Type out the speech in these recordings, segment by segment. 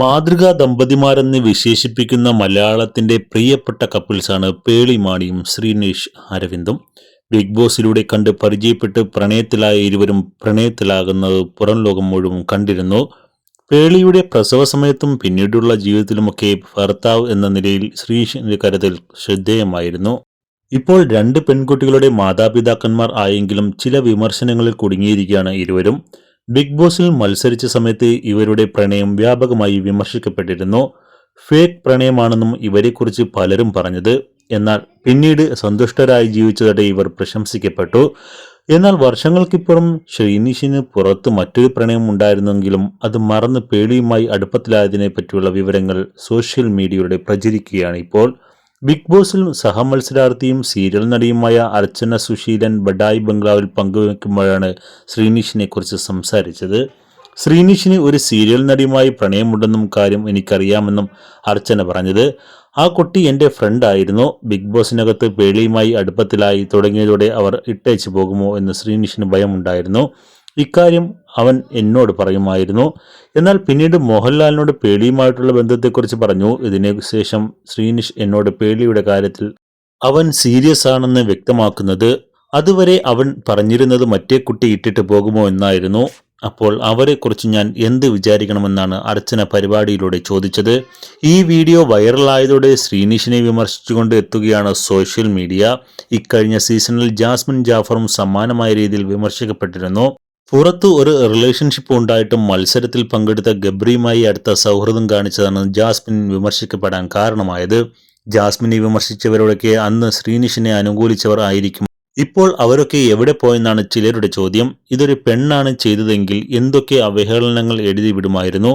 മാതൃകാ ദമ്പതിമാരെന്ന് വിശേഷിപ്പിക്കുന്ന മലയാളത്തിന്റെ പ്രിയപ്പെട്ട കപ്പിൾസാണ് പേളിമാണിയും ശ്രീനേഷ് അരവിന്ദും. ബിഗ് ബോസിലൂടെ കണ്ട് പരിചയപ്പെട്ട് പ്രണയത്തിലായ ഇരുവരും പ്രണയത്തിലാകുന്നത് പുറം ലോകം മുഴുവൻ കണ്ടിരുന്നു. പേളിയുടെ പ്രസവ സമയത്തും പിന്നീടുള്ള ജീവിതത്തിലുമൊക്കെ ഭർത്താവ് എന്ന നിലയിൽ ശ്രീഷിന്റെ കരുതൽ ശ്രദ്ധേയമായിരുന്നു. ഇപ്പോൾ രണ്ട് പെൺകുട്ടികളുടെ മാതാപിതാക്കന്മാർ ആയെങ്കിലും ചില വിമർശനങ്ങളിൽ കുടുങ്ങിയിരിക്കുകയാണ് ഇരുവരും. ബിഗ് ബോസിൽ മത്സരിച്ച സമയത്ത് ഇവരുടെ പ്രണയം വ്യാപകമായി വിമർശിക്കപ്പെട്ടിരുന്നു. ഫേക്ക് പ്രണയമാണെന്നും ഇവരെക്കുറിച്ച് പലരും പറഞ്ഞത്. എന്നാൽ പിന്നീട് സന്തുഷ്ടരായി ജീവിച്ചതോടെ ഇവർ പ്രശംസിക്കപ്പെട്ടു. എന്നാൽ വർഷങ്ങൾക്കിപ്പുറം ശ്രീനിഷിന് പുറത്ത് മറ്റൊരു പ്രണയം ഉണ്ടായിരുന്നെങ്കിലും അത് മറന്ന് പേളിയുമായി അടുപ്പത്തിലായതിനെ പറ്റിയുള്ള വിവരങ്ങൾ സോഷ്യൽ മീഡിയയുടെ പ്രചരിക്കുകയാണ് ഇപ്പോൾ. ബിഗ് ബോസിൽ സഹമത്സരാർത്ഥിയും സീരിയൽ നടിയുമായ അർച്ചന സുശീലൻ ബഡായി ബംഗ്ലാവിൽ പങ്കുവെക്കുമ്പോഴാണ് ശ്രീനിഷിനെ കുറിച്ച് സംസാരിച്ചത്. ശ്രീനിഷിന് ഒരു സീരിയൽ നടിയുമായി പ്രണയമുണ്ടെന്നും കാര്യം എനിക്കറിയാമെന്നും അർച്ചന പറഞ്ഞത്. ആ കുട്ടി എന്റെ ഫ്രണ്ട് ആയിരുന്നു. ബിഗ് ബോസിനകത്ത് പേളിയുമായി അടുപ്പത്തിലായി തുടങ്ങിയതോടെ അവർ ഇട്ടേച്ചു പോകുമോ എന്ന് ശ്രീനിഷിന് ഭയമുണ്ടായിരുന്നു. ഇക്കാര്യം അവൻ എന്നോട് പറയുമായിരുന്നു. എന്നാൽ പിന്നീട് മോഹൻലാലിനോട് പേളിയുമായിട്ടുള്ള ബന്ധത്തെക്കുറിച്ച് പറഞ്ഞു. ഇതിനു ശേഷം ശ്രീനിഷ് എന്നോട് പേളിയുടെ കാര്യത്തിൽ അവൻ സീരിയസ് ആണെന്ന് വ്യക്തമാക്കുന്നത് അതുവരെ അവൻ പറഞ്ഞിരുന്നത് മറ്റേ കുട്ടി ഇട്ടിട്ട് പോകുമോ എന്നായിരുന്നു. അപ്പോൾ അവരെക്കുറിച്ച് ഞാൻ എന്ത് വിചാരിക്കണമെന്നാണ് അർച്ചന പരിപാടിയിലൂടെ ചോദിച്ചത്. ഈ വീഡിയോ വൈറലായതോടെ ശ്രീനിഷിനെ വിമർശിച്ചുകൊണ്ട് എത്തുകയാണ് സോഷ്യൽ മീഡിയ. ഇക്കഴിഞ്ഞ സീസണിൽ ജാസ്മിൻ ജാഫറും സമാനമായ രീതിയിൽ വിമർശിക്കപ്പെട്ടിരുന്നു. പുറത്തു ഒരു റിലേഷൻഷിപ്പ് ഉണ്ടായിട്ടും മത്സരത്തിൽ പങ്കെടുത്ത ഗബ്രിയുമായി അടുത്ത സൗഹൃദം കാണിച്ചതാണ് ജാസ്മിൻ വിമർശിക്കപ്പെടാൻ കാരണമായത്. ജാസ്മിനെ വിമർശിച്ചവരോടൊക്കെ അന്ന് ശ്രീനിഷിനെ അനുകൂലിച്ചവർ ആയിരിക്കും. ഇപ്പോൾ അവരൊക്കെ എവിടെ പോയെന്നാണ് ചിലരുടെ ചോദ്യം. ഇതൊരു പെണ്ണാണ് ചെയ്തതെങ്കിൽ എന്തൊക്കെ അവഹേളനങ്ങൾ എഴുതി വിടുമായിരുന്നു?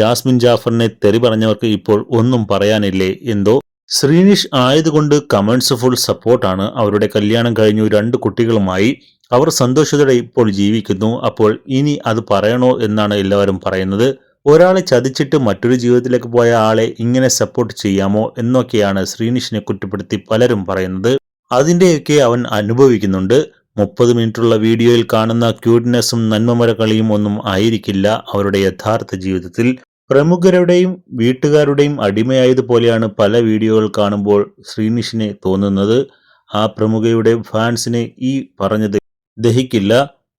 ജാസ്മിൻ ജാഫറിനെ തെറി പറഞ്ഞവർക്ക് ഇപ്പോൾ ഒന്നും പറയാനില്ലേ? എന്തോ ശ്രീനിഷ് ആയതുകൊണ്ട് കമൻസ് ഫുൾ സപ്പോർട്ടാണ്. അവരുടെ കല്യാണം കഴിഞ്ഞു രണ്ട് കുട്ടികളുമായി. അവർ സന്തോഷത്തോടെ ഇപ്പോൾ ജീവിക്കുന്നു. അപ്പോൾ ഇനി അത് പറയണോ എന്നാണ് എല്ലാവരും പറയുന്നത്. ഒരാളെ ചതിച്ചിട്ട് മറ്റൊരു ജീവിതത്തിലേക്ക് പോയ ആളെ ഇങ്ങനെ സപ്പോർട്ട് ചെയ്യാമോ എന്നൊക്കെയാണ് ശ്രീനിഷിനെ കുറ്റപ്പെടുത്തി പലരും പറയുന്നത്. അതിന്റെയൊക്കെ അവൻ അനുഭവിക്കുന്നുണ്ട്. മുപ്പത് മിനിറ്റുള്ള വീഡിയോയിൽ കാണുന്ന ക്യൂട്ട്നെസ്സും നന്മമര കളിയും ഒന്നും ആയിരിക്കില്ല അവരുടെ യഥാർത്ഥ ജീവിതത്തിൽ. പ്രമുഖരുടെയും വീട്ടുകാരുടെയും അടിമയായതുപോലെയാണ് പല വീഡിയോകൾ കാണുമ്പോൾ ശ്രീനിഷിനെ തോന്നുന്നത്. ആ പ്രമുഖയുടെ ഫാൻസിനെ ഈ പറഞ്ഞത് ദഹിക്കില്ല.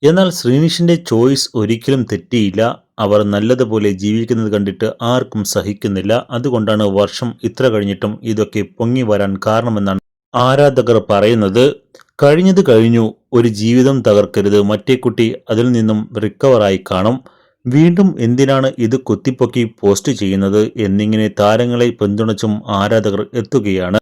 എന്നാൽ ശ്രീനിഷിന്റെ ചോയ്സ് ഒരിക്കലും തെറ്റിയില്ല. അവർ നല്ലതുപോലെ ജീവിക്കുന്നത് കണ്ടിട്ട് ആർക്കും സഹിക്കുന്നില്ല. അതുകൊണ്ടാണ് വർഷം ഇത്ര കഴിഞ്ഞിട്ടും ഇതൊക്കെ പൊങ്ങി വരാൻ കാരണമെന്നാണ് ആരാധകർ പറയുന്നത്. കഴിഞ്ഞത് കഴിഞ്ഞു. ഒരു ജീവിതം തകർക്കരുത്. മറ്റേ കുട്ടി അതിൽ നിന്നും റിക്കവറായി കാണും. വീണ്ടും എന്തിനാണ് ഇത് കുത്തിപ്പൊക്കി പോസ്റ്റ് ചെയ്യുന്നത് എന്നിങ്ങനെ താരങ്ങളെ പിന്തുണച്ചും ആരാധകർ എത്തുകയാണ്.